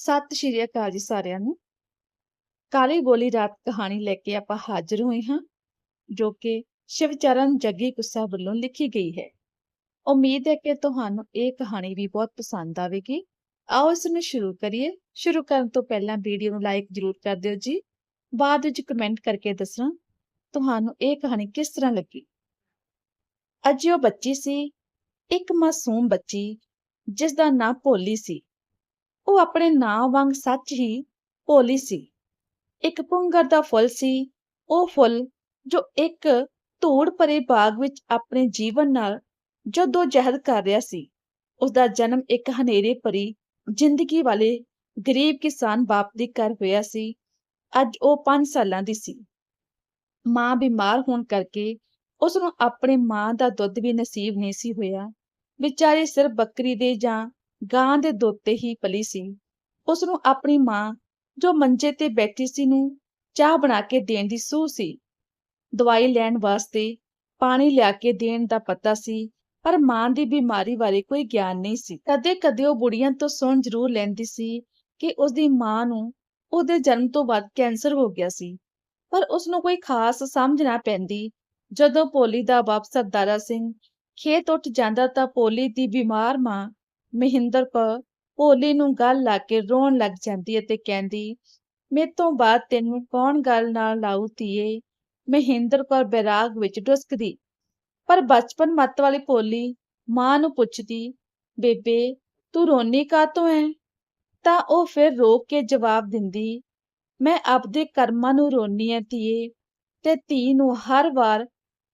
ਸਤਿ ਸ਼੍ਰੀ ਅਕਾਲ ਜੀ ਸਾਰਿਆਂ ਨੂੰ। ਕਾਲੀ ਗੋਲੀ ਰਾਤ ਕਹਾਣੀ ਲੈ ਕੇ ਆਪਾਂ ਹਾਜ਼ਰ ਹੋਏ ਹਾਂ, ਜੋ ਕਿ ਸ਼ਿਵਚਰਨ ਜੱਗੀ ਗੁੱਸਾ ਵੱਲੋਂ ਲਿਖੀ ਗਈ ਹੈ। ਉਮੀਦ ਹੈ ਕਿ ਤੁਹਾਨੂੰ ਇਹ ਕਹਾਣੀ ਵੀ ਬਹੁਤ ਪਸੰਦ ਆਵੇਗੀ। ਆਓ ਇਸ ਨੂੰ ਸ਼ੁਰੂ ਕਰੀਏ। ਸ਼ੁਰੂ ਕਰਨ ਤੋਂ ਪਹਿਲਾਂ ਵੀਡੀਓ ਨੂੰ ਲਾਈਕ ਜ਼ਰੂਰ ਕਰ ਦਿਓ ਜੀ। ਬਾਅਦ ਵਿੱਚ ਕਮੈਂਟ ਕਰਕੇ ਦੱਸਣਾ, ਤੁਹਾਨੂੰ ਇਹ ਕਹਾਣੀ ਕਿਸ ਤਰ੍ਹਾਂ ਲੱਗੀ? ਅੱਜ ਉਹ ਬੱਚੀ ਸੀ, ਇੱਕ ਮਾਸੂਮ ਬੱਚੀ ਜਿਸ ਦਾ ਨਾਂ ਭੋਲੀ ਸੀ। ਉਹ ਆਪਣੇ ਨਾਂ ਵਾਂਗ ਸੱਚ ਹੀ ਭੋਲੀ ਸੀ। ਇੱਕ ਪੁੰਗਰ ਦਾ ਫੁੱਲ ਸੀ। ਉਹ ਫੁੱਲ ਜੋ ਇੱਕ ਧੂੜ ਭਰੇ ਬਾਗ ਵਿੱਚ ਆਪਣੇ ਜੀਵਨ ਨਾਲ ਜਦੋਂ ਜਹਿਦ ਕਰ ਰਿਹਾ ਸੀ। ਉਸ ਦਾ ਜਨਮ ਇੱਕ ਹਨੇਰੇ ਭਰੀ ਜ਼ਿੰਦਗੀ ਵਾਲੇ ਗਰੀਬ ਕਿਸਾਨ ਬਾਪ ਦੀ ਘਰ ਹੋਇਆ ਸੀ। ਅੱਜ ਉਹ 5 ਸਾਲਾਂ ਦੀ ਸੀ। ਮਾਂ ਬਿਮਾਰ ਹੋਣ ਕਰਕੇ ਉਸ ਨੂੰ ਆਪਣੇ ਮਾਂ ਦਾ ਦੁੱਧ ਵੀ ਨਸੀਬ ਨਹੀਂ ਸੀ ਹੋਇਆ। ਵਿਚਾਰੇ ਸਿਰਫ ਬੱਕਰੀ ਦੇ ਜਾਂ ਗਾਂ ਦੇ ਦੁੱਧ ਹੀ ਪਲੀ ਸੀ। ਉਸ ਨੂੰ ਆਪਣੀ ਮਾਂ, ਜੋ ਮੰਜੇ ਤੇ ਬੈਠੀ ਸੀ ਨੂੰ ਚਾਹ ਬਣਾ ਕੇ ਦੇਣ ਦੀ ਸੂਹ ਸੀ। ਦਵਾਈ ਲੈਣ ਵਾਸਤੇ ਪਾਣੀ ਲਿਆ ਕੇ ਦੇਣ ਦਾ ਪਤਾ ਸੀ, ਪਰ ਮਾਂ ਦੀ ਬਿਮਾਰੀ ਬਾਰੇ ਕੋਈ ਗਿਆਨ ਨਹੀਂ ਸੀ। ਕਦੇ-ਕਦੇ ਉਹ ਬੁੜੀਆਂ ਤੋਂ ਸੁਣ ਜ਼ਰੂਰ ਲੈਂਦੀ ਸੀ ਕਿ ਉਸ ਦੀ ਮਾਂ ਨੂੰ ਉਹਦੇ ਜਨਮ ਤੋਂ ਬਾਅਦ ਕੈਂਸਰ ਹੋ ਗਿਆ ਸੀ। ਪਰ ਉਸ ਨੂੰ ਕੋਈ ਖਾਸ ਸਮਝ ਨਾ ਪੈਂਦੀ। ਜਦੋਂ ਪੋਲੀ ਦਾ ਬਾਪ ਸਰਦਾਰਾ ਸਿੰਘ ਖੇਤ ਉੱਠ ਜਾਂਦਾ ਤਾਂ ਪੋਲੀ ਦੀ ਬਿਮਾਰ ਮਾਂ ਮਹਿੰਦਰ ਕੌਰ ਭੋਲੀ ਨੂੰ ਗੱਲ ਲਾ ਕੇ ਰੋਣ ਲੱਗ ਜਾਂਦੀ ਅਤੇ ਕਹਿੰਦੀ ਮੇਰੇ ਤੋਂ ਬਾਅਦ ਤੈਨੂੰ ਕੌਣ ਗੱਲ ਨਾਲ ਲਾਊ ਧੀਏ? ਮਹਿੰਦਰ ਕੌਰ ਬੈਰਾਗ ਵਿੱਚ ਡੁਸਕਦੀ। ਪਰ ਬਚਪਨ ਮੱਤ ਵਾਲੀ ਭੋਲੀ ਮਾਂ ਨੂੰ ਪੁੱਛਦੀ, ਬੇਬੇ, ਤੂੰ ਰੋਣੀ ਕਾਤੋਂ ਐ? ਤਾਂ ਉਹ ਫਿਰ ਰੋਕ ਕੇ ਜਵਾਬ ਦਿੰਦੀ, ਮੈਂ ਆਪਦੇ ਕਰਮਾਂ ਨੂੰ ਰੋਣੀ ਐ ਧੀਏ ਤੇ ਧੀ ਨੂੰ ਹਰ ਵਾਰ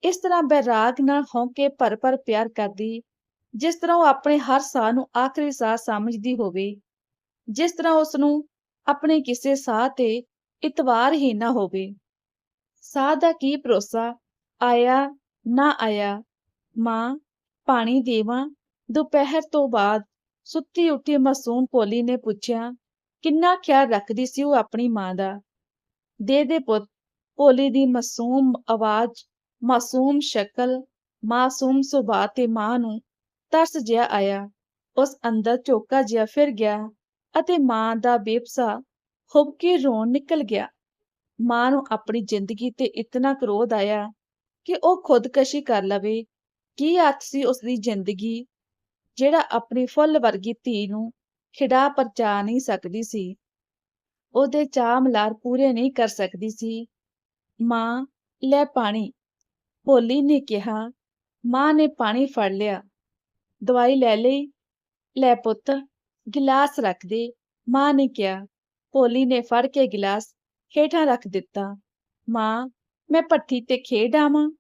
ਇਸ ਤਰ੍ਹਾਂ ਬੈਰਾਗ ਨਾਲ ਹੌਂਕੇ ਭਰ ਭਰ ਪਿਆਰ ਕਰਦੀ ਜਿਸ ਤਰ੍ਹਾਂ ਉਹ ਆਪਣੇ ਹਰ ਸਾਹ ਨੂੰ ਆਖਰੀ ਸਾਹ ਸਮਝਦੀ ਹੋਵੇ, ਜਿਸ ਤਰ੍ਹਾਂ ਉਸ ਨੂੰ ਆਪਣੇ ਕਿਸੇ ਸਾਹ ਤੇ ਇਤਵਾਰ ਹੀ ਨਾ ਹੋਵੇ। ਸਾਹ ਦਾ ਕੀ ਭਰੋਸਾ? ਆਇਆ, ਨਾ ਆਇਆ? ਮਾਂ ਪਾਣੀ ਦੇਵਾਂ, ਦੁਪਹਿਰ ਤੋਂ ਬਾਅਦ ਸੁੱਤੀ ਉੱਠੀ ਮਾਸੂਮ ਪੋਲੀ ਨੇ ਪੁੱਛਿਆ, ਕਿੰਨਾ ਖਿਆਲ ਰੱਖਦੀ ਸੀ ਉਹ ਆਪਣੀ ਮਾਂ ਦਾ? ਦੇ ਦੇ ਪੁੱਤ ਪੋਲੀ ਦੀ ਮਾਸੂਮ ਆਵਾਜ਼, ਮਾਸੂਮ ਸ਼ਕਲ, ਮਾਸੂਮ ਸੁਭਾਅ ਤੇ ਮਾਂ ਨੂੰ ਤਰਸ ਜਿਹਾ ਆਇਆ। ਉਸ ਅੰਦਰ ਝੋਕਾ ਜਿਹਾ ਫਿਰ ਗਿਆ ਅਤੇ ਮਾਂ ਦਾ ਬੇਪਸਾ ਹੁਬ ਕੇ ਰੋਣ ਨਿਕਲ ਗਿਆ। ਮਾਂ ਨੂੰ ਆਪਣੀ ਜ਼ਿੰਦਗੀ ਤੇ ਇਤਨਾ ਕਰੋਧ ਆਇਆ ਕਿ ਉਹ ਖੁਦਕਸ਼ੀ ਕਰ ਲਵੇ। ਕੀ ਹੱਥ ਸੀ ਉਸ ਦੀ ਜ਼ਿੰਦਗੀ ਜਿਹੜਾ ਆਪਣੀ ਫੁੱਲ ਵਰਗੀ ਧੀ ਨੂੰ ਖਿੜਾ ਪਰਚਾ ਨਹੀਂ ਸਕਦੀ ਸੀ? ਉਹਦੇ ਚਾਹ ਮਲਾਰ ਪੂਰੇ ਨਹੀਂ ਕਰ ਸਕਦੀ ਸੀ। ਮਾਂ, ਲੈ ਪਾਣੀ। ਭੋਲੀ ਨੇ ਕਿਹਾ, ਮਾਂ ਨੇ ਪਾਣੀ ਫੜ ਲਿਆ। ਦਵਾਈ ਲੈ ਲਈ। ਲੈ ਪੁੱਤ, ਗਿਲਾਸ ਰੱਖ ਦੇ। ਮਾਂ ਨੇ ਕਿਹਾ, ਭੋਲੀ ਨੇ ਫੜ ਕੇ ਗਿਲਾਸ ਹੇਠਾਂ ਰੱਖ ਦਿੱਤਾ। ਮਾਂ, ਮੈਂ ਪੱਠੀ ਤੇ ਖੇਡ ਆਵਾਂ।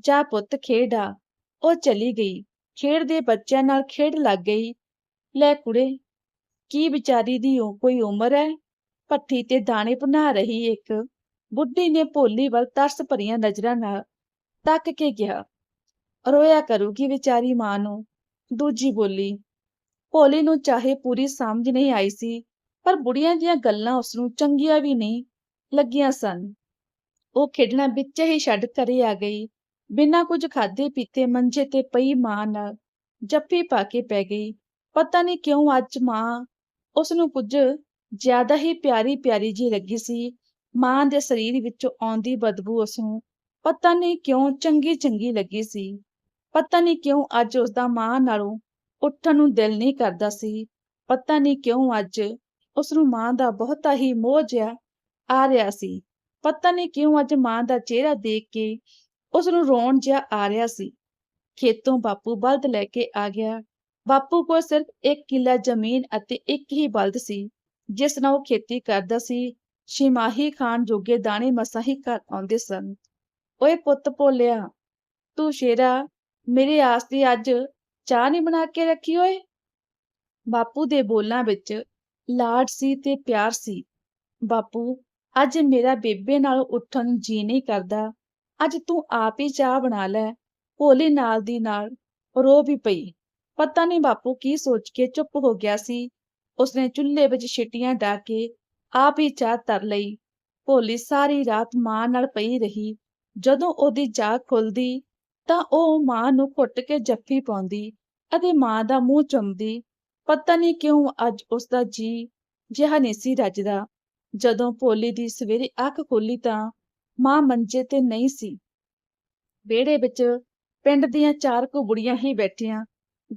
ਜਾ ਪੁੱਤ, ਖੇਡ ਆ। ਉਹ ਚਲੀ ਗਈ। ਖੇਡ ਦੇ ਬੱਚਿਆਂ ਨਾਲ ਖੇਡ ਲੱਗ ਗਈ। ਲੈ ਕੁੜੇ, ਕੀ ਵਿਚਾਰੀ ਦੀ ਉਹ ਕੋਈ ਉਮਰ ਹੈ ਪੱਠੀ ਤੇ ਦਾਣੇ ਬਣਾ ਰਹੀ ਇੱਕ। ਬੁੱਢੀ ਨੇ ਭੋਲੀ ਵੱਲ ਤਰਸ ਭਰੀਆਂ ਨਜ਼ਰਾਂ ਨਾਲ ਤੱਕ ਕੇ ਕਿਹਾ ਰੋਇਆ ਕਰੂਗੀ ਵਿਚਾਰੀ ਮਾਂ ਨੂੰ। ਦੂਜੀ ਬੋਲੀ, ਭੋਲੀ ਨੂੰ ਚਾਹੇ ਪੂਰੀ ਸਮਝ ਨਹੀਂ ਆਈ ਸੀ, ਪਰ ਬੁੜੀਆਂ ਦੀਆਂ ਗੱਲਾਂ ਉਸ ਨੂੰ ਚੰਗੀਆਂ ਵੀ ਨਹੀਂ ਲੱਗੀਆਂ ਸਨ। ਉਹ ਖੇਡਣਾ ਵਿੱਚ ਹੀ ਛੱਡ ਘਰੇ ਆ ਗਈ, ਬਿਨਾਂ ਕੁਝ ਖਾਦੇ ਪੀਤੇ ਮੰਜੇ ਤੇ ਪਈ ਮਾਂ ਨਾਲ ਜੱਫੀ ਪਾ ਕੇ ਪੈ ਗਈ। ਪਤਾ ਨਹੀਂ ਕਿਉਂ ਅੱਜ ਮਾਂ ਉਸ ਨੂੰ ਕੁਝ ਜ਼ਿਆਦਾ ਹੀ ਪਿਆਰੀ ਪਿਆਰੀ ਜੀ ਲੱਗੀ ਸੀ। ਮਾਂ ਦੇ ਸਰੀਰ ਵਿੱਚੋਂ ਆਉਂਦੀ ਬਦਬੂ ਉਸ ਨੂੰ ਪਤਾ ਨਹੀਂ ਕਿਉਂ ਚੰਗੀ ਚੰਗੀ ਲੱਗੀ ਸੀ। ਪਤਾ ਨਹੀਂ ਕਿਉਂ ਅੱਜ ਉਸ ਦਾ ਮਾਂ ਨਾਲੋਂ ਉੱਠਣ ਨੂੰ ਦਿਲ ਨਹੀਂ ਕਰਦਾ ਸੀ। ਪਤਾ ਨਹੀਂ ਕਿਉਂ ਅੱਜ ਉਸ ਨੂੰ ਮਾਂ ਦਾ ਬਹੁਤਾ ਹੀ ਮੋਹ ਜਿਹਾ ਆ ਰਿਹਾ ਸੀ। ਪਤਾ ਨਹੀਂ ਕਿਉਂ ਅੱਜ ਮਾਂ ਦਾ ਚਿਹਰਾ ਦੇਖ ਕੇ ਉਸ ਨੂੰ ਰੋਣ ਜਿਹਾ ਆ ਰਿਹਾ ਸੀ। ਖੇਤੋਂ ਬਾਪੂ ਬਲਦ ਲੈ ਕੇ ਆ ਗਿਆ। ਬਾਪੂ ਕੋਲ ਸਿਰਫ ਇੱਕ ਕਿੱਲਾ ਜ਼ਮੀਨ ਅਤੇ ਇੱਕ ਹੀ ਬਲਦ ਸੀ, ਜਿਸ ਨਾਲ ਉਹ ਖੇਤੀ ਕਰਦਾ ਸੀ। ਸ਼ਿਮਾਹੀ ਖਾਨ ਜੋਗੇ ਦਾਣੇ ਮਸਾਂ ਹੀ ਘਰ ਆਉਂਦੇ ਸਨ। ਓਏ ਪੁੱਤ ਭੋਲਿਆ, ਤੂੰ ਸ਼ੇਰਾ ਮੇਰੇ ਆਸ ਦੀ ਅੱਜ ਚਾਹ ਨਹੀਂ ਬਣਾ ਕੇ ਰੱਖੀ ਓਏ। ਬਾਪੂ ਦੇ ਬੋਲਾਂ ਵਿੱਚ ਲਾਡ ਸੀ ਤੇ ਪਿਆਰ ਸੀ। ਬਾਪੂ, ਅੱਜ ਮੇਰਾ ਬੇਬੇ ਨਾਲ ਉੱਠਣ ਨੂੰ ਜੀ ਨਹੀਂ ਕਰਦਾ। ਅੱਜ ਤੂੰ ਆਪ ਹੀ ਚਾਹ ਬਣਾ ਲੈ, ਭੋਲੀ ਨਾਲ ਦੀ ਨਾਲ ਰੋ ਵੀ ਪਈ। ਪਤਾ ਨਹੀਂ ਬਾਪੂ ਕੀ ਸੋਚ ਕੇ ਚੁੱਪ ਹੋ ਗਿਆ ਸੀ। ਉਸਨੇ ਚੁੱਲ੍ਹੇ ਵਿੱਚ ਛਿੱਟੀਆਂ ਡਾ ਕੇ ਆਪ ਹੀ ਚਾਹ ਤਰ ਲਈ। ਭੋਲੀ ਸਾਰੀ ਰਾਤ ਮਾਂ ਨਾਲ ਪਈ ਰਹੀ। ਜਦੋਂ ਉਹਦੀ ਜਾਗ ਖੁੱਲਦੀ ਤਾਂ ਉਹ ਮਾਂ ਨੂੰ ਘੁੱਟ ਕੇ ਜੱਫੀ ਪਾਉਂਦੀ ਅਤੇ ਮਾਂ ਦਾ ਮੂੰਹ ਚੁੰਮਦੀ। ਪਤਾ ਨਹੀਂ ਕਿਉਂ ਅੱਜ ਉਸ ਦਾ ਜੀ ਜਿਹਾ ਨਹੀਂ ਸੀ ਰੱਜਦਾ। ਜਦੋਂ ਭੋਲੀ ਦੀ ਸਵੇਰੇ ਅੱਖ ਖੋਲੀ ਤਾਂ ਮਾਂ ਮੰਜੇ ਤੇ ਨਹੀਂ ਸੀ। ਵਿਹੜੇ ਵਿੱਚ ਪਿੰਡ ਦੀਆਂ ਚਾਰ ਕੁ ਬੁੜੀਆਂ ਹੀ ਬੈਠੀਆਂ,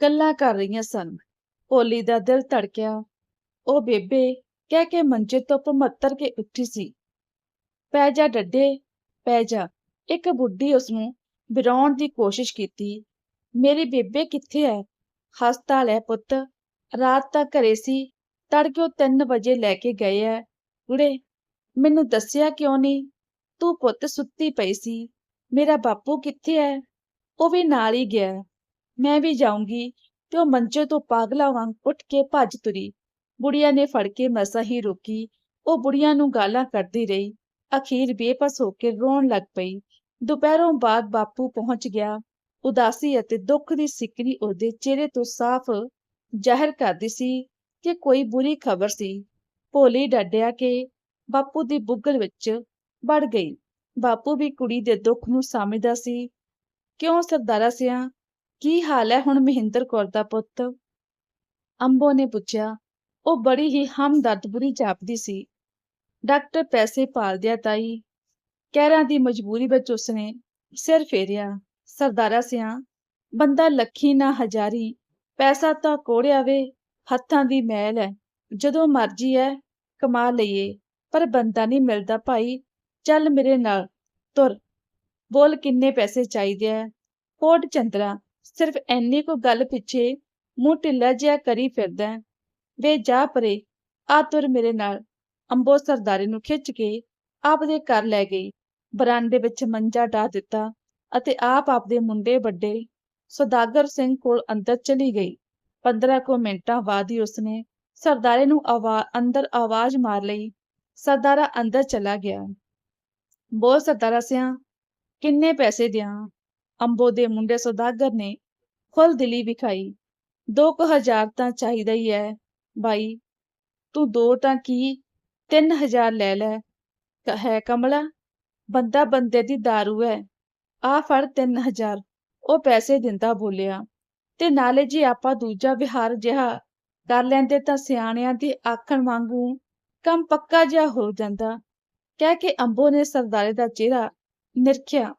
ਗੱਲਾਂ ਕਰ ਰਹੀਆਂ ਸਨ। ਭੋਲੀ ਦਾ ਦਿਲ ਧੜਕਿਆ। ਉਹ ਬੇਬੇ ਕਹਿ ਕੇ ਮੰਜੇ ਤੋਂ ਭਮੱਤਰ ਕੇ ਉੱਠੀ ਸੀ। ਪੈ ਜਾ ਡੱਡੇ, ਪੈ ਜਾ। ਇੱਕ ਬੁੱਢੀ ਉਸਨੂੰ ਵਿਰਾਉਣ ਦੀ ਕੋਸ਼ਿਸ਼ ਕੀਤੀ, ਮੇਰੀ ਬੇਬੇ ਕਿੱਥੇ ਹੈ ਹਸਪਤਾਲ ਹੈ ਪੁੱਤ, ਰਾਤ ਤਾਂ ਘਰੇ ਸੀ ਤੜਕੇ ਉਹ 3 ਵਜੇ ਲੈ ਕੇ ਗਏ ਐ? ਕੁੜੇ ਮੈਨੂੰ ਦੱਸਿਆ ਕਿਉਂ ਨਹੀਂ ਤੂੰ ਪੁੱਤ ਸੁੱਤੀ ਪਈ ਸੀ, ਮੇਰਾ ਬਾਪੂ ਕਿੱਥੇ ਹੈ ਉਹ ਵੀ ਨਾਲ ਹੀ ਗਿਆ। ਮੈਂ ਵੀ ਜਾਊਂਗੀ ਤੇ ਉਹ ਮੰਜੇ ਤੋਂ ਪਾਗਲਾ ਵਾਂਗ ਉੱਠ ਕੇ ਭੱਜ ਤੁਰੀ। ਬੁੜੀਆ ਨੇ ਫੜ ਕੇ ਮਸਾ ਹੀ ਰੋਕੀ, ਉਹ ਬੁੜੀਆਂ ਨੂੰ ਗਾਲਾਂ ਕੱਢਦੀ ਰਹੀ। ਅਖੀਰ ਬੇਪਸ ਹੋ ਕੇ ਰੋਣ ਲੱਗ ਪਈ। ਦੁਪਹਿਰੋਂ ਬਾਅਦ ਬਾਪੂ ਪਹੁੰਚ ਗਿਆ। ਉਦਾਸੀ ਅਤੇ ਦੁੱਖ ਦੀ ਸਿੱਕਰੀ ਉਹਦੇ ਚਿਹਰੇ ਤੋਂ ਸਾਫ਼ ਜ਼ਾਹਿਰ ਕਰਦੀ ਸੀ ਕਿ ਕੋਈ ਬੁਰੀ ਖਬਰ ਸੀ। ਭੋਲੀ ਡੱਡਿਆ ਕਿ ਬਾਪੂ ਦੀ ਬੁੱਗਲ ਵਿੱਚ ਵੜ ਗਈ। ਬਾਪੂ ਵੀ ਕੁੜੀ ਦੇ ਦੁੱਖ ਨੂੰ ਸਮਝਦਾ ਸੀ। ਕਿਉਂ ਸਰਦਾਰਾ ਸਿਆ? ਕੀ ਹਾਲ ਹੈ ਹੁਣ ਮਹਿੰਦਰ ਕੌਰ ਦਾ ਪੁੱਤ? ਅੰਬੋ ਨੇ ਪੁੱਛਿਆ। ਉਹ ਬੜੀ ਹੀ ਹਮਦਰਦ ਬੁਰੀ ਜਾਪਦੀ ਸੀ। ਡਾਕਟਰ ਪੈਸੇ ਪਾਲਦਿਆ ਤਾਈ ਕਹਿਰਾਂ ਦੀ ਮਜਬੂਰੀ ਵਿੱਚ ਉਸਨੇ ਸਿਰ ਫੇਰਿਆ, ਸਰਦਾਰਾ ਸਿਆ, ਬੰਦਾ ਲੱਖੀ ਨਾ ਹਜ਼ਾਰੀ, ਪੈਸਾ ਤਾਂ ਕੋੜਿਆ ਵੇ, ਹੱਥਾਂ ਦੀ ਮੈਲ ਹੈ ਜਦੋਂ ਮਰਜ਼ੀ ਹੈ ਕਮਾ ਲਈਏ, ਪਰ ਬੰਦਾ ਨਹੀਂ ਮਿਲਦਾ ਭਾਈ, ਚੱਲ ਮੇਰੇ ਨਾਲ, ਤੁਰ। ਬੋਲ ਕਿੰਨੇ ਪੈਸੇ ਚਾਹੀਦੇ ਐ। ਕੋਟ ਚੰਦਰਾ ਸਿਰਫ ਐਨੀ ਕੋ ਗੱਲ ਪਿੱਛੇ ਮੂੰਹ ਢਿੱਲਾ ਜਿਹਾ ਕਰੀ ਫਿਰਦਾ ਵੇ ਜਾ ਪਰੇ, ਆ ਤੁਰ ਮੇਰੇ ਨਾਲ। ਅੰਬੋ ਸਰਦਾਰੇ ਨੂੰ ਖਿੱਚ ਕੇ ਆਪਦੇ ਘਰ ਲੈ ਗਈ। ਬਰਾਂਡੇ ਵਿੱਚ ਮੰਜਾ ਢਾ ਦਿੱਤਾ ਅਤੇ ਆਪ ਆਪਦੇ ਮੁੰਡੇ ਵੱਡੇ ਸੌਦਾਗਰ ਸਿੰਘ ਕੋਲ ਅੰਦਰ ਚਲੀ ਗਈ। 15 ਕੁ ਮਿੰਟਾਂ ਬਾਅਦ ਹੀ ਉਸਨੇ ਸਰਦਾਰੇ ਨੂੰ ਆਵਾ, ਅੰਦਰ ਆਵਾਜ਼ ਮਾਰ ਲਈ। ਸਰਦਾਰਾ ਅੰਦਰ ਚਲਾ ਗਿਆ। ਬੋਲ ਸਰਦਾਰਾ ਸਿਆ, ਕਿੰਨੇ ਪੈਸੇ ਦਿਆਂ? ਅੰਬੋ ਦੇ ਮੁੰਡੇ ਸੌਦਾਗਰ ਨੇ ਖੁੱਲ ਦਿਲੀ ਵਿਖਾਈ। ਦੋ ਕੁ ਹਜ਼ਾਰ ਤਾਂ ਚਾਹੀਦਾ ਹੀ ਹੈ ਬਾਈ। ਤੂੰ ਦੋ ਤਾਂ ਕੀ? ਤਿੰਨ ਹਜ਼ਾਰ ਲੈ ਲੈ। ਹੈ ਕਮਲਾ? ਬੰਦਾ ਬੰਦੇ ਦੀ दारू ਹੈ। ਆ ਫੜ ਤਿੰਨ ਹਜ਼ਾਰ। ਉਹ ਪੈਸੇ ਦਿੰਦਾ ਬੋਲਿਆ। ਤੇ ਨਾਲੇ ਜੀ ਆਪਾਂ ਦੂਜਾ ਵਿਹਾਰ ਜਿਹਾ ਕਰ ਲੈਂਦੇ ਤਾਂ ਸਿਆਣਿਆਂ ਦੀ ਆਖਣ ਵਾਂਗੂ ਕੰਮ ਪੱਕਾ ਜਿਹਾ ਹੋ ਜਾਂਦਾ। ਕਹਿ ਕੇ ਅੰਬੋ ਨੇ ਸਰਦਾਰੇ ਦਾ ਚਿਹਰਾ ਨਿਰਖਿਆ।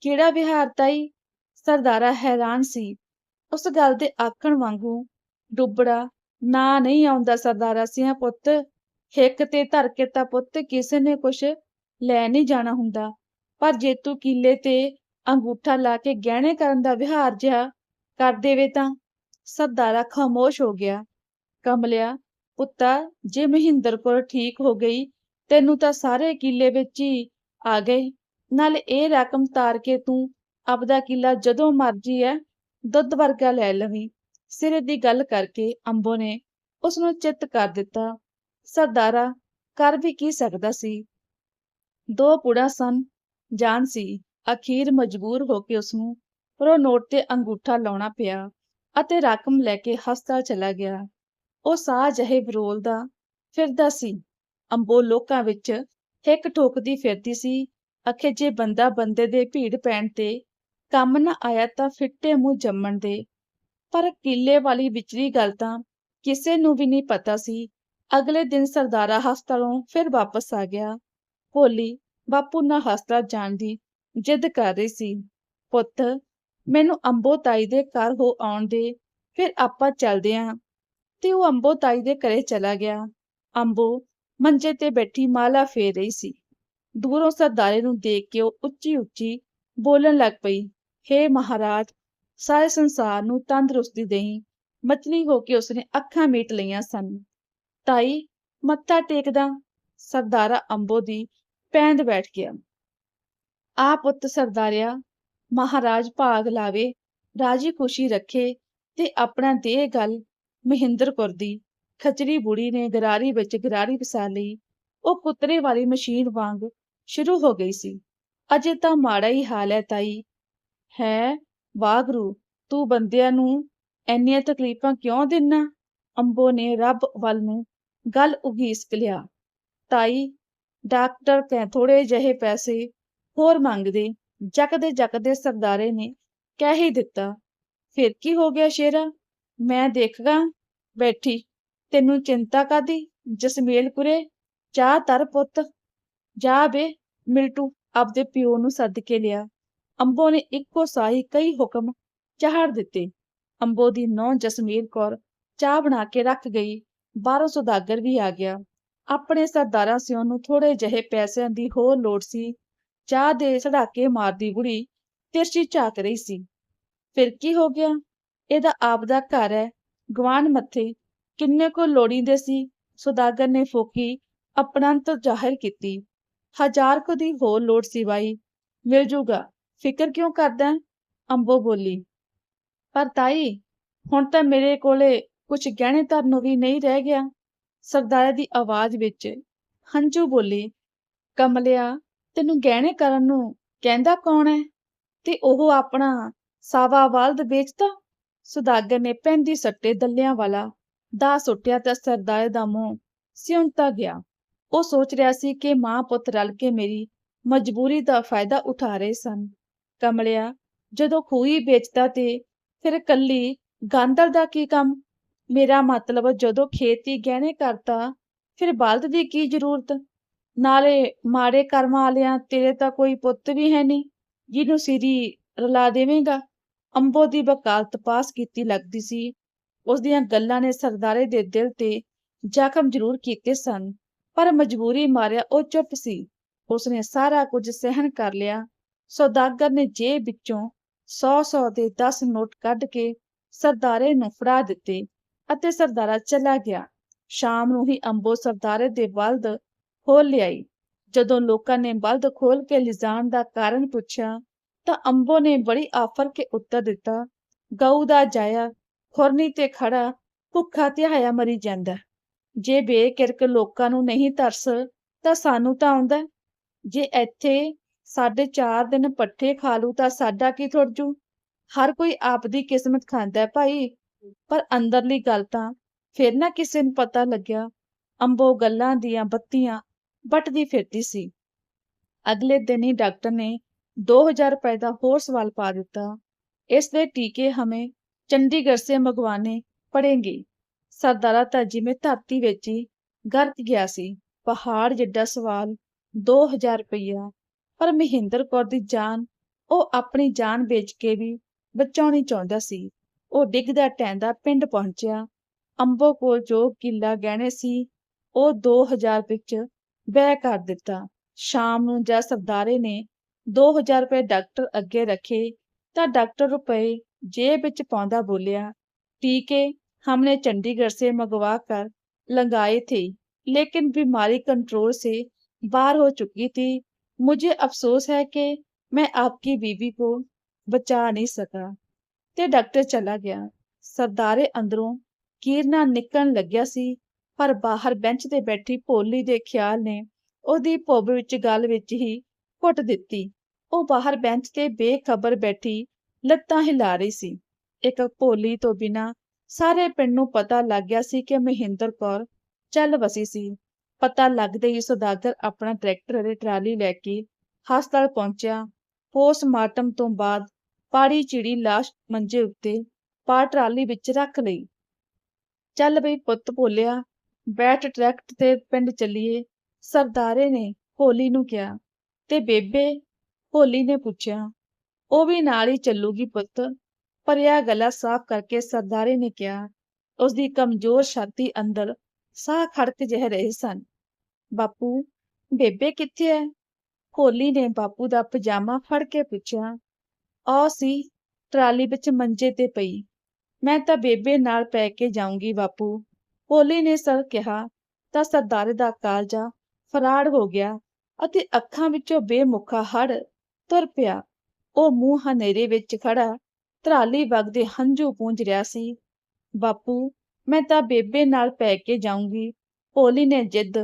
ਕਿਹੜਾ ਵਿਹਾਰ ਤਾਈ? ਸਰਦਾਰਾ ਹੈਰਾਨ ਸੀ। ਉਸ ਗੱਲ ਦੇ ਆਖਣ ਵਾਂਗੂ ਡੁੱਬੜਾ, ਨਾ ਨਹੀਂ ਆਉਂਦਾ ਸਰਦਾਰਾ ਸਿਆ ਪੁੱਤ। ਹਿੱਕ ਤੇ ਧਰ ਕੇ ਤਾਂ ਪੁੱਤ, ਕਿਸੇ ਨੇ ਕੁਛ ਲੈ ਨਹੀਂ ਜਾਣਾ ਹੁੰਦਾ। ਪਰ ਜੇ ਤੂੰ ਕੀਲੇ ਤੇ ਅੰਗੂਠਾ ਲਾ ਕੇ ਗਹਿਣੇ ਕਰਨ ਦਾ ਵਿਹਾਰ ਜਿਹਾ ਕਰ ਦੇਵੇ ਤਾਂ ਸਰਦਾਰਾ ਖਾਮੋਸ਼ ਹੋ ਗਿਆ। ਕਮਲਿਆ, ਪੁੱਤਾ, ਜੇ ਮਹਿੰਦਰ ਕੋਲ ਠੀਕ ਹੋ ਗਈ, ਤੈਨੂੰ ਤਾਂ ਸਾਰੇ ਕਿੱਲੇ ਵਿੱਚ ਹੀ ਆ ਗਏ। ਨਾਲ ਇਹ ਰਕਮ ਤਾਰ ਕੇ ਤੂੰ ਆਪਦਾ ਕਿੱਲਾ ਜਦੋਂ ਮਰਜ਼ੀ ਹੈ ਦੁੱਧ ਵਰਗਾ ਲੈ ਲਵੀਂ। ਸਿਰੇ ਦੀ ਗੱਲ ਕਰਕੇ ਅੰਬੋ ਨੇ ਉਸ ਨੂੰ ਚਿੱਤ ਕਰ ਦਿੱਤਾ। ਸਰਦਾਰਾ, ਕਰ ਵੀ ਕੀ ਸਕਦਾ ਸੀ? ਦੋ ਪੁੜਾ ਸਨ। ਜਾਨ ਸੀ, ਅਖੀਰ ਮਜਬੂਰ ਹੋ ਕੇ ਉਸ ਨੂੰ ਪ੍ਰੋ ਨੋਟ ਤੇ ਅੰਗੂਠਾ ਲਾਉਣਾ ਪਿਆ ਅਤੇ ਰਕਮ ਲੈ ਕੇ ਹਸਪਤਾਲ ਚਲਾ ਗਿਆ। ਉਹ ਸਾਹ ਜਹੇ ਵਿਰੋਲਦਾ ਫਿਰਦਾ ਸੀ। ਅੰਬੋ ਲੋਕਾਂ ਵਿੱਚ ਹਿੱਕ ਠੋਕਦੀ ਫਿਰਦੀ ਸੀ। ਅਖੇ ਜੇ ਬੰਦਾ ਬੰਦੇ ਦੇ ਭੀੜ ਪੈਣ ਤੇ ਕੰਮ ਨਾ ਆਇਆ ਤਾਂ ਫਿੱਟੇ ਮੂੰਹ ਜੰਮਣ ਦੇ। ਪਰ ਕਿੱਲੇ ਵਾਲੀ ਵਿਚਲੀ ਗੱਲ ਤਾਂ ਕਿਸੇ ਨੂੰ ਵੀ ਨਹੀਂ ਪਤਾ ਸੀ। ਅਗਲੇ ਦਿਨ ਸਰਦਾਰਾ ਹਸਪਤਾਲੋਂ ਫਿਰ ਵਾਪਸ ਆ ਗਿਆ। ਭੋਲੀ ਬਾਪੂ ਨਾਲ ਹਸਪਤਾਲ ਜਾਣ ਦੀ ਜਿੱਦ ਕਰ ਰਹੀ ਸੀ। ਪੁੱਤ, ਮੈਨੂੰ ਅੰਬੋ ਤਾਈ ਦੇ ਘਰ ਹੋ ਆਉਣ ਦੇ, ਫਿਰ ਆਪਾਂ ਚੱਲਦੇ ਆਂ। ਤੇ ਉਹ ਅੰਬੋ ਤਾਈ ਦੇ ਘਰੇ ਚਲਾ ਗਿਆ। ਅੰਬੋ ਮੰਜੇ ਤੇ ਬੈਠੀ ਮਾਲਾ ਫੇਰ ਰਹੀ ਸੀ। ਦੂਰੋਂ ਸਰਦਾਰੇ ਨੂੰ ਦੇਖ ਕੇ ਉਹ ਉੱਚੀ ਉੱਚੀ ਬੋਲਣ ਲੱਗ ਪਈ, ਹੇ ਮਹਾਰਾਜ, ਸਾਰੇ ਸੰਸਾਰ ਨੂੰ ਤੰਦਰੁਸਤੀ ਦੇਈ। ਮਤਲੀ ਹੋ ਕੇ ਉਸਨੇ ਅੱਖਾਂ ਮੀਟ ਲਈਆਂ ਸਨ। ਤਾਈ, ਮੱਥਾ ਟੇਕਦਾ? ਸਰਦਾਰਾ ਅੰਬੋ ਦੀ ਪੈਂਦ ਬੈਠ ਗਿਆ। ਆ ਪੁੱਤ ਸਰਦਾਰਿਆ, ਮਹਾਰਾਜ ਭਾਗ ਲਾਵੇ, ਰਾਜੀ ਖੁਸ਼ੀ ਰੱਖੇ ਤੇ ਆਪਣਾ ਦੇ ਗੱਲ ਮਹਿੰਦਰ ਕੌਰ ਦੀ। ਖਚਰੀ ਬੁੜੀ ਨੇ ਗਰਾਰੀ ਵਿੱਚ ਗਰਾਰੀ ਵਸਾ ਲਈ। ਉਹ ਕੁੱਤਰੇ ਵਾਲੀ ਮਸ਼ੀਨ ਵਾਂਗ ਸ਼ੁਰੂ ਹੋ ਗਈ ਸੀ। ਅਜੇ ਤਾਂ ਮਾੜਾ ਹੀ ਹਾਲ ਹੈ ਤਾਈ। ਹੈ, ਵਾਗਰੂ, ਤੂੰ ਬੰਦਿਆਂ ਨੂੰ ਐਨੀਆਂ ਤਕਲੀਫਾਂ ਕਿਉਂ ਦਿੰਨਾ? ਅੰਬੋ ਨੇ ਰੱਬ ਵੱਲ ਨੂੰ ਗੱਲ ਉਗੀਸ ਲਿਆ। ਤਾਈ ਡਾਕਟਰ ਕਹਿ ਥੋੜੇ ਜਿਹੇ ਪੈਸੇ ਹੋਰ ਮੰਗਦੇ, ਜਕਦੇ ਜਕਦੇ ਸਰਦਾਰੇ ਨੇ ਕਹਿ ਹੀ ਦਿੱਤਾ, ਫਿਰ ਕੀ ਹੋ ਗਿਆ ਸ਼ੇਰਾ? ਮੈਂ ਦੇਖਗਾ, ਬੈਠੀ, ਤੈਨੂੰ ਚਿੰਤਾ ਕਾਦੀ ਜਸਮੇਲ ਕੁਰੇ ਚਾਹ ਤਰ ਪੁੱਤ, ਜਾ ਬੇ, ਮਿਲਟੂ ਆਪਦੇ ਪਿਓ ਨੂੰ ਸੱਦ ਕੇ ਲਿਆ। ਅੰਬੋ ਨੇ ਇੱਕੋ ਸਾਹੀ ਕਈ ਹੁਕਮ ਚਾੜ ਦਿੱਤੇ। ਅੰਬੋ ਦੀ ਨੌ ਜਸਮੀਰ ਕੌਰ ਚਾਹ ਬਣਾ ਕੇ ਰੱਖ ਗਈ, ਬਾਹਰੋਂ ਸੁਦਾਗਰ ਵੀ ਆ ਗਿਆ। ਆਪਣੇ ਸਰਦਾਰਾਂ ਸਿਉਂ ਨੂੰ ਥੋੜੇ ਜਿਹੇ ਪੈਸਿਆਂ ਦੀ ਹੋਰ ਲੋੜ ਸੀ। ਚਾਹ ਦੇ ਸੜਾਕੇ ਮਾਰਦੀ ਬੁੜੀ ਤਿਰਛੀ ਝਾਕ ਰਹੀ ਸੀ। ਫਿਰ ਕੀ ਹੋ ਗਿਆ? ਇਹਦਾ ਆਪਦਾ ਘਰ ਹੈ। ਗਵਾਂਢ ਮੱਥੇ ਕਿੰਨੇ ਕੋ ਲੋੜੀਂਦੇ ਸੀ? ਸੁਦਾਗਰ ਨੇ ਫੋਕੀ ਅਪਣੰਤ ਜ਼ਾਹਿਰ ਕੀਤੀ। ਹਜ਼ਾਰ ਕੁ ਦੀ ਹੋਰ ਲੋੜ ਸੀ ਬਾਈ। ਮਿਲ ਜੂਗਾ। ਫਿਕਰ ਕਿਉਂ ਕਰਦਾ ਅੰਬੋ ਬੋਲੀ। ਪਰ ਤਾਈ, ਹੁਣ ਤਾਂ ਮੇਰੇ ਕੋਲੇ ਕੁਝ ਗਹਿਣੇ ਧਰਨ ਨੂੰ ਵੀ ਨਹੀਂ ਰਹਿ ਗਿਆ। ਸਰਦਾਰੇ ਦੀ ਆਵਾਜ਼ ਵਿੱਚ ਹੰਝੂ ਬੋਲੀ, ਕਮਲਿਆ, ਤੈਨੂੰ ਗਹਿਣੇ ਕਰਨ ਨੂੰ ਕਹਿੰਦਾ ਕੌਣ ਹੈ ਤੇ ਉਹ ਆਪਣਾ ਸਾਵਾ ਬਲਦ ਵੇਚਦਾ? ਸੁਦਾਗਰ ਨੇ ਪੈਂਦੀ ਸੱਟੇ ਦੱਲਿਆਂ ਵਾਲਾ ਦਾ ਸੁੱਟਿਆ ਤਾਂ ਸਰਦਾਰੇ ਦਾ ਮੂੰਹ ਸਿਉਂਤਾ ਗਿਆ। ਉਹ ਸੋਚ ਰਿਹਾ ਸੀ ਕਿ ਮਾਂ ਪੁੱਤ ਰਲ ਕੇ ਮੇਰੀ ਮਜਬੂਰੀ ਦਾ ਫਾਇਦਾ ਉਠਾ ਰਹੇ ਸਨ। ਕਮਲਿਆ, ਜਦੋਂ ਖੂਹੀ ਵੇਚਦਾ ਤੇ ਫਿਰ ਕੱਲੀ ਗਾਂਦਰ ਦਾ ਕੀ ਕੰਮ? ਮੇਰਾ ਮਤਲਬ ਜਦੋਂ ਖੇਤੀ ਗਹਿਣੇ ਕਰਤਾ ਫਿਰ ਬਲਦ ਦੀ ਕੀ ਜ਼ਰੂਰਤ? ਨਾਲੇ ਮਾੜੇ ਕਰਮਾਂ ਵਾਲਿਆਂ ਤੇਰੇ ਤਾਂ ਕੋਈ ਪੁੱਤ ਵੀ ਹੈ ਨਹੀਂ, ਜਿਹਨੂੰ ਸਿਰੀ ਰਲਾ ਦੇਵੇਂਗਾ। ਅੰਬੋ ਦੀ ਵਕਾਲਤ ਪਾਸ ਕੀਤੀ ਲੱਗਦੀ ਸੀ। ਉਸ ਦੀਆਂ ਗੱਲਾਂ ਨੇ ਸਰਦਾਰੇ ਦੇ ਦਿਲ ਤੇ ਜ਼ਖਮ ਜ਼ਰੂਰ ਕੀਤੇ ਸਨ, ਪਰ ਮਜਬੂਰੀ ਮਾਰਿਆ ਉਹ ਚੁੱਪ ਸੀ। ਉਸਨੇ ਸਾਰਾ ਕੁਝ ਸਹਿਨ ਕਰ ਲਿਆ। ਸੌਦਾਗਰ ਨੇ ਜੇਬ ਵਿੱਚੋਂ ਸੌ ਸੌ ਦੇ 10 ਨੋਟ ਕੱਢ ਕੇ ਸਰਦਾਰੇ ਨੂੰ ਫੜਾ ਦਿੱਤੇ। ਅਤੇ ਸਰਦਾਰਾ ਚਲਾ ਗਿਆ। ਸ਼ਾਮ ਨੂੰ ਹੀ ਅੰਬੋ ਸਰਦਾਰੇ ਦੇ ਬਲਦ ਖੋਲ ਲਿਆਈ। ਜਦੋਂ ਲੋਕਾਂ ਨੇ ਬਲਦ ਖੋਲ ਕੇ ਲਿਜਾਣ ਦਾ ਕਾਰਨ ਪੁੱਛਿਆ, ਤਾਂ ਅੰਬੋ ਨੇ ਬੜੀ ਆਫਰ ਕੇ ਉੱਤਰ ਦਿੱਤਾ, ਗਊ ਦਾ ਜਾਇਆ, ਖੁਰਨੀ ਤੇ ਖੜਾ, ਭੁੱਖਾ ਧਿਆਇਆ ਮਰੀ ਜਾਂਦਾ। ਜੇ ਬੇਕਿਰਕ ਲੋਕਾਂ ਨੂੰ ਨਹੀਂ ਤਰਸ, ਤਾਂ ਸਾਨੂੰ ਤਾਂ ਆਉਂਦਾ ਜੇ ਇੱਥੇ ਸਾਡੇ ਚਾਰ ਦਿਨ ਪੱਠੇ ਖਾ ਲੂ ਤਾਂ ਸਾਡਾ ਕੀ ਥੁੜ ਜੂ ਹਰ ਕੋਈ ਆਪਦੀ ਕਿਸਮਤ ਖਾਂਦਾ ਭਾਈ। ਪਰ ਅੰਦਰਲੀ ਗੱਲ ਤਾਂ ਫਿਰ ਨਾ ਕਿਸੇ ਨੂੰ ਪਤਾ ਲੱਗਿਆ, ਅੰਬੋ ਗੱਲਾਂ ਦੀਆਂ ਬੱਤੀਆਂ ਬਟਦੀ ਫਿਰਦੀ ਸੀ। ਅਗਲੇ ਦਿਨ ਹੀ ਡਾਕਟਰ ਨੇ 2000 ਰੁਪਏ ਦਾ ਹੋਰ ਸਵਾਲ ਪਾ ਦਿੱਤਾ। ਇਸ ਦੇ ਟੀਕੇ ਹਮੇ ਚੰਡੀਗੜ੍ਹ ਸੇ ਮੰਗਵਾਨੇ ਪੜेंगे ਸਰਦਾਰਾ ਤਾਂ ਜਿਵੇਂ ਧਰਤੀ ਵਿੱਚ ਹੀ ਗਰਕ ਗਿਆ ਸੀ, ਪਹਾੜ ਜਿੱਡਾ ਸਵਾਲ 2000 ਰੁਪਇਆ ਪਰ ਮਹਿੰਦਰ ਕੌਰ ਦੀ ਜਾਨ, ਉਹ ਆਪਣੀ ਜਾਨ ਵੇਚ ਕੇ ਵੀ ਬਚਾਉਣੀ ਚਾਹੁੰਦਾ ਸੀ। ਉਹ ਡਿੱਗਦਾ ਟੈਂਦਾ ਪਿੰਡ ਪਹੁੰਚਿਆ ਅੰਬੋ ਕੋਲ ਜੋ ਕਿੱਲਾ ਗਹਿਣੇ ਸੀ ਉਹ 2000 ਵਿੱਚ ਬਹਿ ਕਰ ਦਿੱਤਾ ਸ਼ਾਮ ਨੂੰ ਜਦ ਸਰਦਾਰੇ ਨੇ 2000 ਰੁਪਏ ਡਾਕਟਰ ਅੱਗੇ ਰੱਖੇ ਤਾਂ ਡਾਕਟਰ ਰੁਪਏ ਜੇਬ ਵਿੱਚ ਪਾਉਂਦਾ ਬੋਲਿਆ टीके हमने चंडीगढ़ से मंगवा कर लगाए थे लेकिन बीमारी कंट्रोल से बाहर हो चुकी थी मुझे अफसोस है कि मैं आपकी बीवी को बचा नहीं सका ਤੇ ਡਾਕਟਰ ਚਲਾ ਗਿਆ। ਸਰਦਾਰੇ ਅੰਦਰੋਂ ਕੀਰਨਾ ਨਿਕਲਣ ਲੱਗਿਆ ਸੀ, ਪਰ ਬਾਹਰ ਬੈਂਚ ਤੇ ਬੈਠੀ ਭੋਲੀ ਦੇ ਖਿਆਲ ਨੇ ਉਹਦੀ ਭੁੱਬ ਵਿੱਚ ਗੱਲ ਵਿੱਚ ਹੀ ਘੁੱਟ ਦਿੱਤੀ। ਉਹ ਬਾਹਰ ਬੈਂਚ ਤੇ ਬੇਖਬਰ ਬੈਠੀ ਲੱਤਾਂ ਹਿਲਾ ਰਹੀ ਸੀ। ਇੱਕ ਭੋਲੀ ਤੋਂ ਬਿਨਾ ਸਾਰੇ ਪਿੰਡ ਨੂੰ ਪਤਾ ਲੱਗ ਗਿਆ ਸੀ ਕਿ ਮਹਿੰਦਰ ਕੌਰ ਚੱਲ ਵਸੀ ਸੀ। ਪਤਾ ਲੱਗਦੇ ਹੀ ਸੌਦਾਗਰ ਆਪਣਾ ਟਰੈਕਟਰ ਅਤੇ ਟਰਾਲੀ ਲੈ ਕੇ ਹਸਪਤਾਲ ਪਹੁੰਚਿਆ। ਪੋਸਟਮਾਰਟਮ ਤੋਂ ਬਾਅਦ ਪਾੜੀ ਚਿੜੀ ਲਾਸ਼ ਮੰਜੇ ਉੱਤੇ ਪਾ ਟਰਾਲੀ ਵਿੱਚ ਰੱਖ ਲਈ। ਚੱਲ ਬਈ ਪੁੱਤ ਭੋਲਿਆ, ਬੈਠ ਟਰੈਕਟ ਤੇ ਪਿੰਡ ਚੱਲੀਏ, ਸਰਦਾਰੇ ਨੇ ਹੋਲੀ ਨੂੰ ਕਿਹਾ ਤੇ ਬੇਬੇ ਹੋਲੀ ਨੇ ਪੁੱਛਿਆ, ਉਹ ਵੀ ਨਾਲ ਹੀ ਚੱਲੂਗੀ ਪੁੱਤ ਭਰਿਆ ਗਲਾ ਸਾਫ਼ ਕਰਕੇ ਸਰਦਾਰੇ ਨੇ ਕਿਹਾ ਉਸ ਦੀ ਕਮਜ਼ੋਰ ਛਾਤੀ ਅੰਦਰ ਸਾਹ ਖੜਕ ਜਿਹੇ ਰਹੇ ਸਨ। ਬਾਪੂ, ਬੇਬੇ ਕਿੱਥੇ ਹੈ ਹੋਲੀ ਨੇ ਬਾਪੂ ਦਾ ਪਜਾਮਾ ਫੜ ਕੇ ਪੁੱਛਿਆ ਆ ਸੀ ਟਰਾਲੀ ਵਿੱਚ ਮੰਜੇ ਤੇ ਪਈ। ਮੈਂ ਤਾਂ ਬੇਬੇ ਨਾਲ ਪੈ ਕੇ ਜਾਊਂਗੀ ਬਾਪੂ। ਹੋਲੀ ਨੇ ਸਰ ਕਿਹਾ, ਤਾਂ ਸਰਦਾਰੇ ਦਾ ਕਾਲਜਾ ਫਰਾੜ ਹੋ ਗਿਆ ਅਤੇ ਅੱਖਾਂ ਵਿੱਚੋਂ ਬੇਮੁਖਾ ਹੜ ਤੁਰ ਪਿਆ। ਉਹ ਮੂੰਹ ਹਨੇਰੇ ਵਿੱਚ ਖੜਾ ਧਰਾਲੀ ਵਗਦੇ ਹੰਝੂ ਪੂੰਝ ਰਿਹਾ ਸੀ। ਬਾਪੂ, ਮੈਂ ਤਾਂ ਬੇਬੇ ਨਾਲ ਪੈ ਕੇ ਜਾਊਂਗੀ। ਭੋਲੀ ਨੇ ਜਿੱਦ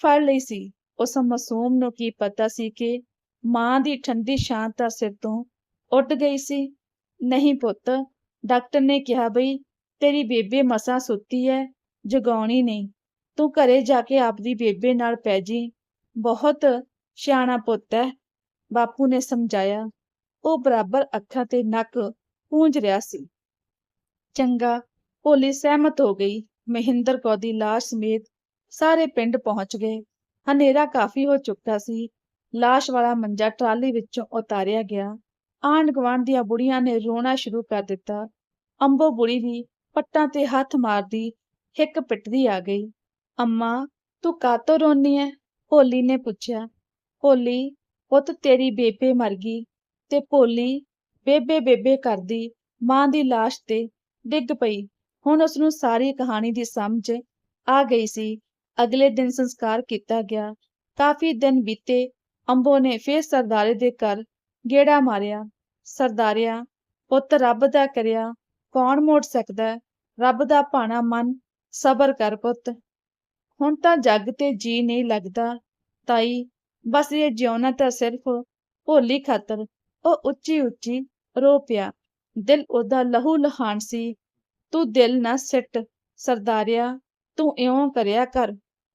ਫੜ ਲਈ ਸੀ। ਉਸ ਮਾਸੂਮ ਨੂੰ ਕੀ ਪਤਾ ਸੀ ਕਿ ਮਾਂ ਦੀ ਠੰਡੀ ਛਾਂ ਦਾ ਸਿਰ ਤੋਂ ਉੱਡ ਗਈ ਸੀ। ਨਹੀਂ ਪੁੱਤ, ਡਾਕਟਰ ਨੇ ਕਿਹਾ ਬਈ ਤੇਰੀ ਬੇਬੇ ਮਸਾਂ ਸੁੱਤੀ ਐ, ਜਗਾਉਣੀ ਨਹੀਂ। ਤੂੰ ਘਰੇ ਜਾ ਕੇ ਆਪਦੀ ਬੇਬੇ ਨਾਲ ਪੈ ਜੀ। ਬਹੁਤ ਸਿਆਣਾ ਪੁੱਤ ਹੈ ਬਾਪੂ ਨੇ ਸਮਝਾਇਆ। ਉਹ ਬਰਾਬਰ ਅੱਖਾਂ ਤੇ ਨੱਕ ਪੂੰਝ ਰਿਹਾ ਸੀ। ਚੰਗਾ, ਭੋਲੀ ਸਹਿਮਤ ਹੋ ਗਈ। ਮਹਿੰਦਰ ਕੌਰ ਦੀ ਲਾਸ਼ ਸਮੇਤ ਸਾਰੇ ਪਿੰਡ ਪਹੁੰਚ ਗਏ। ਹਨੇਰਾ ਕਾਫੀ ਹੋ ਚੁੱਕਾ ਸੀ। ਲਾਸ਼ ਵਾਲਾ ਮੰਜਾ ਟਰਾਲੀ ਵਿੱਚੋਂ ਉਤਾਰਿਆ ਗਿਆ। ਆਂਢ ਗੁਆਂਢ ਦੀਆਂ ਬੁੜੀਆਂ ਨੇ ਰੋਣਾ ਸ਼ੁਰੂ ਕਰ ਦਿੱਤਾ। ਅੰਬੋ ਬੁੜੀ ਵੀ ਪੱਟਾਂ ਤੇ ਹੱਥ ਮਾਰਦੀ ਹਿੱਕ ਪਿੱਟਦੀ ਆ ਗਈ। ਅੰਮਾ, ਤੂੰ ਕਾਤੋਂ ਰੋਨੀ ਐ? ਭੋਲੀ ਨੇ ਪੁੱਛਿਆ। ਭੋਲੀ, ਪੁੱਤ ਤੇਰੀ ਬੇਬੇ ਮਰ ਗਈ ਤੇ ਭੋਲੀ ਬੇਬੇ ਬੇਬੇ ਕਰਦੀ ਮਾਂ ਦੀ ਲਾਸ਼ ਤੇ ਡਿੱਗ ਪਈ। ਹੁਣ ਉਸ ਨੂੰ ਸਾਰੀ ਕਹਾਣੀ ਦੀ ਸਮਝ ਆ ਗਈ ਸੀ। ਅਗਲੇ ਦਿਨ ਸੰਸਕਾਰ ਕੀਤਾ ਗਿਆ। ਕਾਫੀ ਦਿਨ ਬੀਤੇ, ਅੰਬੋ ਨੇ ਫੇਰ ਸਰਦਾਰੇ ਦੇ ਘਰ ਗੇੜਾ ਮਾਰਿਆ। ਸਰਦਾਰਿਆ, ਪੁੱਤ ਰੱਬ ਦਾ ਕਰਿਆ, ਕੌਣ ਮੋੜ ਸਕਦਾ? ਰੱਬ ਦਾ ਭਾਣਾ ਮਨ, ਸਬਰ ਕਰ ਪੁੱਤ। ਹੁਣ ਤਾਂ ਜੱਗ ਤੇ ਜੀ ਨਹੀਂ ਲੱਗਦਾ। ਤਾਈ, ਬਸ ਇਹ ਜਿਉਣਾ ਤਾਂ ਸਿਰਫ ਭੋਲੀ ਖਾਤਰ। ਉਹ ਉੱਚੀ ਉੱਚੀ ਰੋ ਪਿਆ। ਦਿਲ ਉਹਦਾ ਲਹੂ ਲਹਾਨ ਸੀ। ਤੂੰ ਦਿਲ ਨਾ ਸਿੱਟ, ਸਰਦਾਰਿਆ, ਤੂੰ ਇਉਂ ਕਰਿਆ ਕਰ।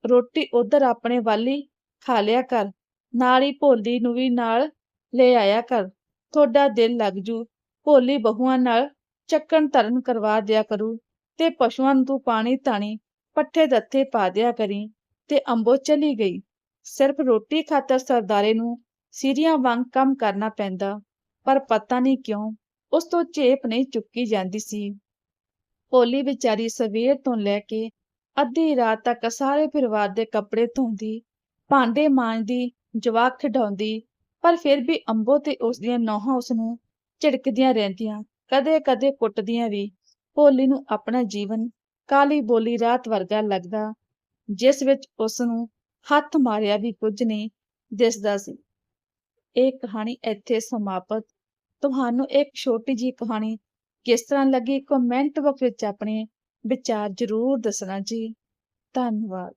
ਰੋਟੀ ਉਧਰ ਆਪਣੇ ਵਾਲੀ ਖਾ ਲਿਆ ਕਰ। ਨਾਲ ਹੀ ਭੋਲੀ ਨੂੰ ਵੀ ਨਾਲ ਲੈ ਆਇਆ ਕਰ। ਤੁਹਾਡਾ ਦਿਲ ਲੱਗ ਜੂ। ਭੋਲੀ ਬਹੂਆਂ ਨਾਲ ਚੱਕਣ ਧਰਨ ਕਰਵਾ ਦਿਆ ਕਰੂ ਤੇ ਪਸ਼ੂਆਂ ਨੂੰ ਤੂੰ ਪਾਣੀ ਧਾਣੀ ਪੱਠੇ ਦੱਥੇ ਪਾ ਦਿਆ ਕਰੀ ਤੇ ਅੰਬੋ ਚਲੀ ਗਈ। ਸਿਰਫ ਰੋਟੀ ਖਾਤਰ ਸਰਦਾਰੇ ਨੂੰ ਸੀਰੀਆਂ ਵਾਂਗ ਕੰਮ ਕਰਨਾ ਪੈਂਦਾ, ਪਰ ਪਤਾ ਨਹੀਂ ਕਿਉਂ ਉਸ ਤੋਂ ਝੇਪ ਨਹੀਂ ਚੁੱਕੀ ਜਾਂਦੀ ਸੀ। ਭੋਲੀ ਵਿਚਾਰੀ ਸਵੇਰ ਤੋਂ ਲੈ ਕੇ ਅੱਧੀ ਰਾਤ ਤੱਕ ਸਾਰੇ ਪਰਿਵਾਰ ਦੇ ਕੱਪੜੇ ਧੋਂਦੀ, ਭਾਂਡੇ ਮਾਂਜਦੀ, ਜਵਾਕ ਖਿਡਾਉਂਦੀ ਪਰ ਫਿਰ ਵੀ ਅੰਬੋ ਤੇ ਉਸ ਦੀਆਂ ਨੌਹਾਂ ਉਸ ਨੂੰ ਝਿੜਕਦੀਆਂ ਰਹਿੰਦੀਆਂ ਕਦੇ-ਕਦੇ ਕੁੱਟਦੀਆਂ ਵੀ। ਭੋਲੀ ਨੂੰ ਆਪਣਾ ਜੀਵਨ ਕਾਲੀ ਬੋਲੀ ਰਾਤ ਵਰਗਾ ਲੱਗਦਾ, ਜਿਸ ਵਿੱਚ ਉਸ ਨੂੰ ਹੱਥ ਮਾਰਿਆ ਵੀ ਕੁਝ ਨਹੀਂ ਦਿਸਦਾ ਸੀ। ਇਹ ਕਹਾਣੀ ਇੱਥੇ ਸਮਾਪਤ। ਤੁਹਾਨੂੰ ਇੱਕ ਛੋਟੀ ਜੀ ਕਹਾਣੀ ਕਿਸ ਤਰ੍ਹਾਂ ਲੱਗੀ ਕਮੈਂਟ ਬਾਕਸ ਵਿੱਚ ਆਪਣੇ ਵਿਚਾਰ ਜ਼ਰੂਰ ਦੱਸਣਾ ਜੀ। ਧੰਨਵਾਦ।